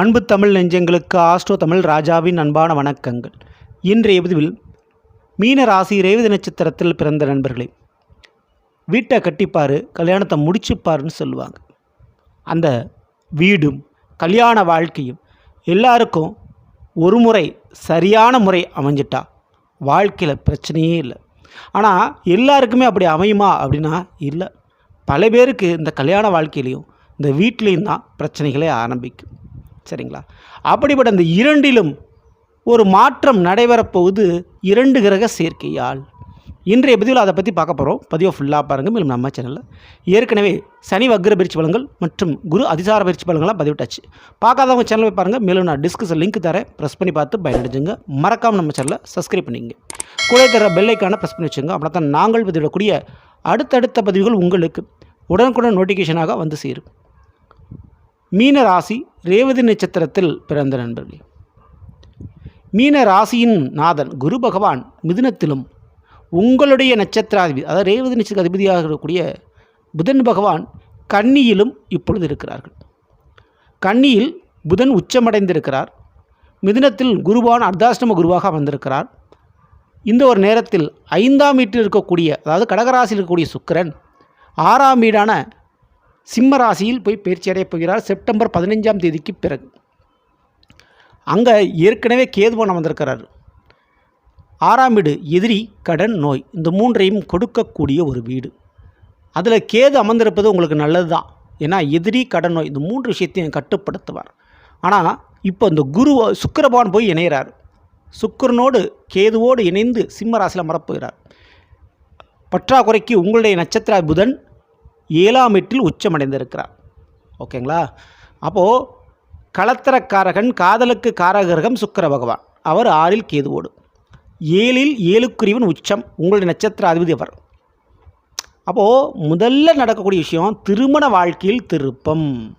அன்பு தமிழ் நெஞ்சங்களுக்கு ஆஸ்ட்ரோ தமிழ் ராஜாவின் அன்பான வணக்கங்கள். இன்றைய பதிவில் மீன ராசி ரேவதி நட்சத்திரத்தில் பிறந்த நண்பர்களே வீட்டை கட்டிப்பார் கல்யாணத்தை முடிச்சுப்பாருன்னு சொல்லுவாங்க. அந்த வீடும் கல்யாண வாழ்க்கையும் எல்லாருக்கும் ஒரு முறை சரியான முறை அமைஞ்சிட்டா வாழ்க்கையில் பிரச்சனையே இல்லை. ஆனால் எல்லாருக்குமே அப்படி அமையுமா அப்படின்னா இல்லை. பல பேருக்கு இந்த கல்யாண வாழ்க்கையிலையும் இந்த வீட்லேயும் தான் பிரச்சனைகளே ஆரம்பிக்கும். சரிங்களா? அப்படிப்பட்ட இந்த இரண்டிலும் ஒரு மாற்றம் நடைபெறப்போகுது இரண்டு கிரக சேர்க்கையால். இன்றைய பதிவில் அதை பற்றி பார்க்க போகிறோம் பதிவை ஃபுல்லாக பாருங்கள் மேலும் நம்ம சேனலில் ஏற்கனவே சனி வக்ர பயிற்சி பலன்கள் மற்றும் குரு அதிசார பயிற்சி பலன்கள்லாம் பதிவிட்டாச்சு. பார்க்காதவங்க சேனல் போய் பாருங்கள் மேலும் நான் டிஸ்கிரிப்ஷன் லிங்க் தரேன். ப்ரெஸ் பண்ணி பார்த்து பயனடைஞ்சுங்க. மறக்காமல் நம்ம சேனலை சப்ஸ்கிரைப் பண்ணிங்க. கூட தர பெல்லைக்கான ப்ரெஸ் பண்ணி வச்சுங்க. அப்படின்னா தான் நாங்கள் பதிவிடக்கூடிய அடுத்தடுத்த பதிவுகள் உங்களுக்கு உடனுக்குடன் நோட்டிஃபிகேஷனாக வந்து சேரும். மீன ராசி ரேவதி நட்சத்திரத்தில் பிறந்த நண்பர்களே. மீன ராசியின் நாதன் குரு பகவான் மிதுனத்திலும் உங்களுடைய நட்சத்திராதிபதி அதாவது ரேவதி நட்சத்திர அதிபதியாக இருக்கக்கூடிய புதன் பகவான் கன்னியிலும் இப்பொழுது இருக்கிறார்கள். கன்னியில் புதன் உச்சமடைந்திருக்கிறார். மிதுனத்தில் குருவான் அர்த்தாஷ்டம குருவாக வந்திருக்கிறார் இந்த ஒரு நேரத்தில் ஐந்தாம் வீட்டில் இருக்கக்கூடிய அதாவது கடகராசியில் இருக்கக்கூடிய சுக்கிரன் ஆறாம் வீடான சிம்ம ராசியில் போய் பயிற்சி அடையப் போகிறார். செப்டம்பர் பதினைஞ்சாம் தேதிக்கு பிறகு. அங்கே ஏற்கனவே கேதுவான் அமர்ந்திருக்கிறார். ஆறாம் வீடு எதிரி கடன் நோய். இந்த மூன்றையும் கொடுக்கக்கூடிய ஒரு வீடு. அதில் கேது அமர்ந்திருப்பது உங்களுக்கு நல்லது தான் ஏன்னா எதிரி கடன் நோய் இந்த மூன்று விஷயத்தையும் கட்டுப்படுத்துவார். ஆனால் இப்போ இந்த குரு சுக்கரபான் போய் இணைகிறார் சுக்கரனோடு கேதுவோடு இணைந்து சிம்ம ராசியில் அமரப்போகிறார் பற்றாக்குறைக்கு உங்களுடைய நட்சத்திர புதன் ஏழாம் எட்டில் உச்சமடைந்திருக்கிறார். ஓகேங்களா? அப்போது களத்திரக்காரகன் காதலுக்கு காரகரகம் சுக்கர பகவான். அவர் ஆறில் கேதுவோடு ஏழில் ஏழுக்குரியவன் உச்சம். உங்களுடைய நட்சத்திர அதிபதி அவர். அப்போது முதல்ல நடக்கக்கூடிய விஷயம் திருமண வாழ்க்கையில் திருப்பம்.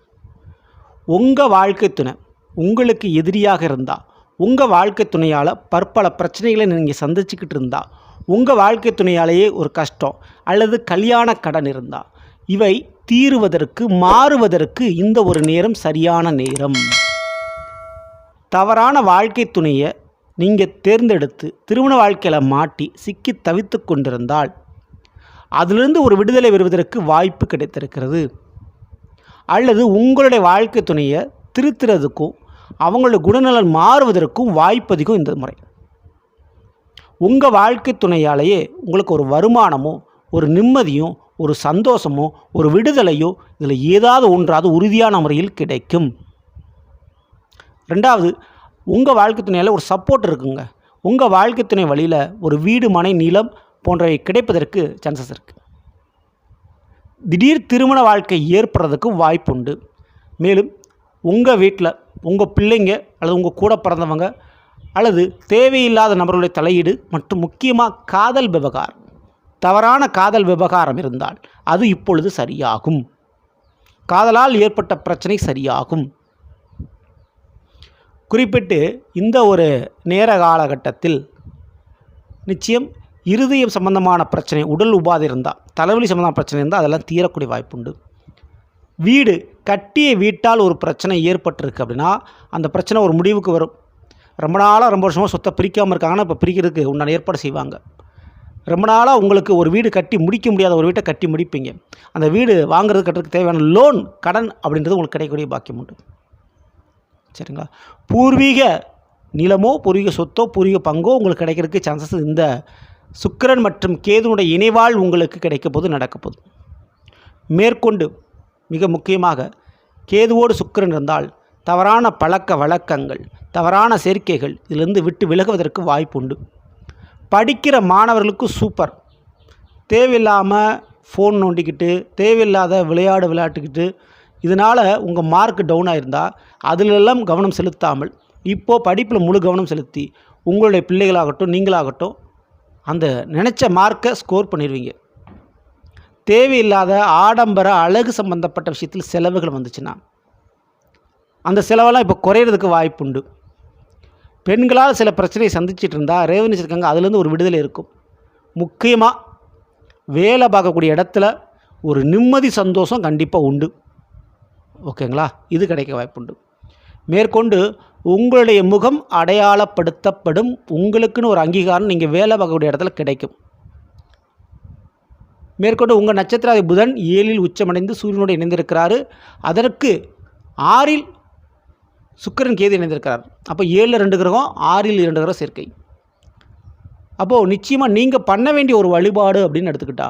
உங்கள் வாழ்க்கை துணை. உங்களுக்கு எதிரியாக இருந்தால் உங்கள் வாழ்க்கை துணையால் பற்பல பிரச்சனைகளை நீங்கள் சந்திச்சுக்கிட்டு இருந்தால் உங்கள் வாழ்க்கை துணையாலேயே ஒரு கஷ்டம் அல்லது கல்யாண கடன் இருந்தால் இவை தீருவதற்கு மாறுவதற்கு இந்த ஒரு நேரம் சரியான நேரம். தவறான வாழ்க்கை துணையை நீங்கள் தேர்ந்தெடுத்து திருமண வாழ்க்கையில் மாட்டி சிக்கி தவித்து கொண்டிருந்தால் அதிலிருந்து ஒரு விடுதலை பெறுவதற்கு வாய்ப்பு கிடைத்திருக்கிறது. அல்லது உங்களுடைய வாழ்க்கை துணையை திருத்துறதுக்கும் அவங்களுடைய குணநலன் மாறுவதற்கும் வாய்ப்பு அதிகம் இந்த முறை. உங்கள் வாழ்க்கை துணையாலேயே உங்களுக்கு ஒரு வருமானமோ ஒரு நிம்மதியும் ஒரு சந்தோஷமோ ஒரு விடுதலையோ இதில் ஏதாவது ஒன்றாவது உறுதியான முறையில் கிடைக்கும். ரெண்டாவது உங்கள் வாழ்க்கை துணையால் ஒரு சப்போர்ட் இருக்குங்க. உங்கள் வாழ்க்கை துணை வழியில் ஒரு வீடு மனை நிலம் போன்றவை கிடைப்பதற்கு சான்சஸ் இருக்குது திடீர் திருமண வாழ்க்கை ஏற்படுறதுக்கு வாய்ப்புண்டு மேலும் உங்கள் வீட்டில் உங்கள் பிள்ளைங்க அல்லது உங்கள் கூட பிறந்தவங்க அல்லது தேவையில்லாத நபர்களுடைய தலையீடு மற்றும் முக்கியமாக காதல் விவகாரம். தவறான காதல் விவகாரம் இருந்தால் அது இப்பொழுது சரியாகும். காதலால் ஏற்பட்ட பிரச்சனை சரியாகும். குறிப்பிட்டு இந்த ஒரு நேர காலகட்டத்தில் நிச்சயம் இருதயம் சம்பந்தமான பிரச்சனை உடல் உபாதை இருந்தால் தலைவலி சம்பந்தமான பிரச்சனை இருந்தால் அதெல்லாம் தீரக்கூடிய வாய்ப்புண்டு. வீடு கட்டிய வீட்டால் ஒரு பிரச்சனை ஏற்பட்டிருக்கு அப்படின்னா அந்த பிரச்சனை ஒரு முடிவுக்கு வரும். ரொம்ப நாளாக ரொம்ப வருஷமாக சொத்தை பிரிக்காமல் இருக்காங்கன்னா இப்போ பிரிக்கிறதுக்கு உண்டான ஏற்பாடு செய்வாங்க. ரொம்ப நாளாக உங்களுக்கு ஒரு வீடு கட்டி முடிக்க முடியாத ஒரு வீட்டை கட்டி முடிப்பீங்க. அந்த வீடு வாங்குறது கட்டுறதுக்கு தேவையான லோன் கடன் அப்படின்றது உங்களுக்கு கிடைக்கக்கூடிய பாக்கியம் உண்டு. சரிங்களா? பூர்வீக நிலமோ பூர்வீக சொத்தோ பூர்வீக பங்கோ உங்களுக்கு கிடைக்கிறதுக்கு சான்சஸ் இந்த சுக்கிரன் மற்றும் கேதுனுடைய இணைவால் உங்களுக்கு கிடைக்க போது நடக்க போகுது மேற்கொண்டு மிக முக்கியமாக கேதுவோடு சுக்கிரன் இருந்தால் தவறான பழக்க வழக்கங்கள் தவறான சேர்க்கைகள் இதிலிருந்து விட்டு விலகுவதற்கு வாய்ப்பு உண்டு. படிக்கிற மாணவர்களுக்கு சூப்பர். தேவையில்லாமல் ஃபோன் நோண்டிக்கிட்டு தேவையில்லாத விளையாடு விளையாட்டுக்கிட்டு இதனால் உங்கள் மார்க் டவுன் ஆயிருந்தால் அதிலெல்லாம் கவனம் செலுத்தாமல் இப்போது படிப்பில் முழு கவனம் செலுத்தி உங்களுடைய பிள்ளைகளாகட்டும் நீங்களாகட்டும் அந்த நினச்ச மார்க்கை ஸ்கோர் பண்ணிடுவீங்க தேவையில்லாத ஆடம்பர அழகு சம்பந்தப்பட்ட விஷயத்தில் செலவுகள் வந்துச்சுன்னா அந்த செலவெல்லாம் இப்போ குறையிறதுக்கு வாய்ப்புண்டு. பெண்களால் சில பிரச்சனையை சந்திச்சிட்டு இருந்தால் ரேவதி இருக்காங்க அதுலேருந்து ஒரு விடுதலை இருக்கும். முக்கியமாக வேலை பார்க்கக்கூடிய இடத்துல ஒரு நிம்மதி சந்தோஷம் கண்டிப்பாக உண்டு. ஓகேங்களா? இது கிடைக்க வாய்ப்புண்டு. மேற்கொண்டு உங்களுடைய முகம் அடையாளப்படுத்தப்படும். உங்களுக்குன்னு ஒரு அங்கீகாரம் நீங்கள் வேலை பார்க்கக்கூடிய இடத்துல கிடைக்கும். மேற்கொண்டு உங்கள் நட்சத்திராதி புதன் ஏழில் உச்சமடைந்து சூரியனோடு இணைந்திருக்கிறாரு. அதற்கு ஆறில் சுக்கிரன் கேது இணைந்திருக்கிறார். அப்போ ஏழில் ரெண்டு கிரகம் ஆறில் இரண்டு கிரகம் சேர்க்கை. அப்போது நிச்சயமாக நீங்கள் பண்ண வேண்டிய ஒரு வழிபாடு அப்படின்னு எடுத்துக்கிட்டா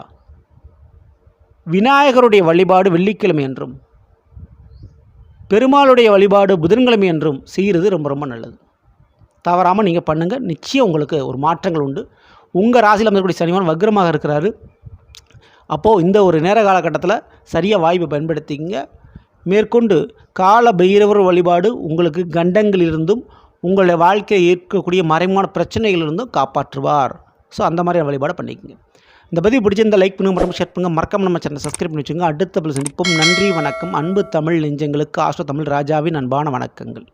விநாயகருடைய வழிபாடு வெள்ளிக்கிழமை என்றும் பெருமாளுடைய வழிபாடு புதன்கிழமை என்றும் செய்கிறது ரொம்ப ரொம்ப நல்லது. தவறாமல் நீங்கள் பண்ணுங்கள் நிச்சயம் உங்களுக்கு ஒரு மாற்றங்கள் உண்டு. உங்கள் ராசியில் அமைக்கக்கூடிய சனிவான் வக்ரமாக இருக்கிறாரு. அப்போது இந்த ஒரு நேர காலகட்டத்தில் சரியாக வாய்ப்பை பயன்படுத்திங்க மேற்கொண்டு கால பைரவர் வழிபாடு உங்களுக்கு கண்டங்களிலிருந்தும் உங்களுடைய வாழ்க்கையை ஏற்கக்கூடிய மறைமான பிரச்சனைகளிலிருந்தும் காப்பாற்றுவார். ஸோ அந்த மாதிரி வழிபாடு பண்ணிக்கோங்க. இந்த பதிவு பிடிச்சிருந்த லைக் பண்ணுங்க மற்றும் ஷேர் பண்ணுங்கள் மறக்காம நம்ம சேனல் சப்ஸ்கிரைப் பண்ணி வச்சுங்க அடுத்த பதில் சந்திப்போம். நன்றி வணக்கம். அன்பு தமிழ் நெஞ்சங்களுக்கு ஆஸ்ட்ரோ தமிழ் ராஜாவின் அன்பான வணக்கங்கள்.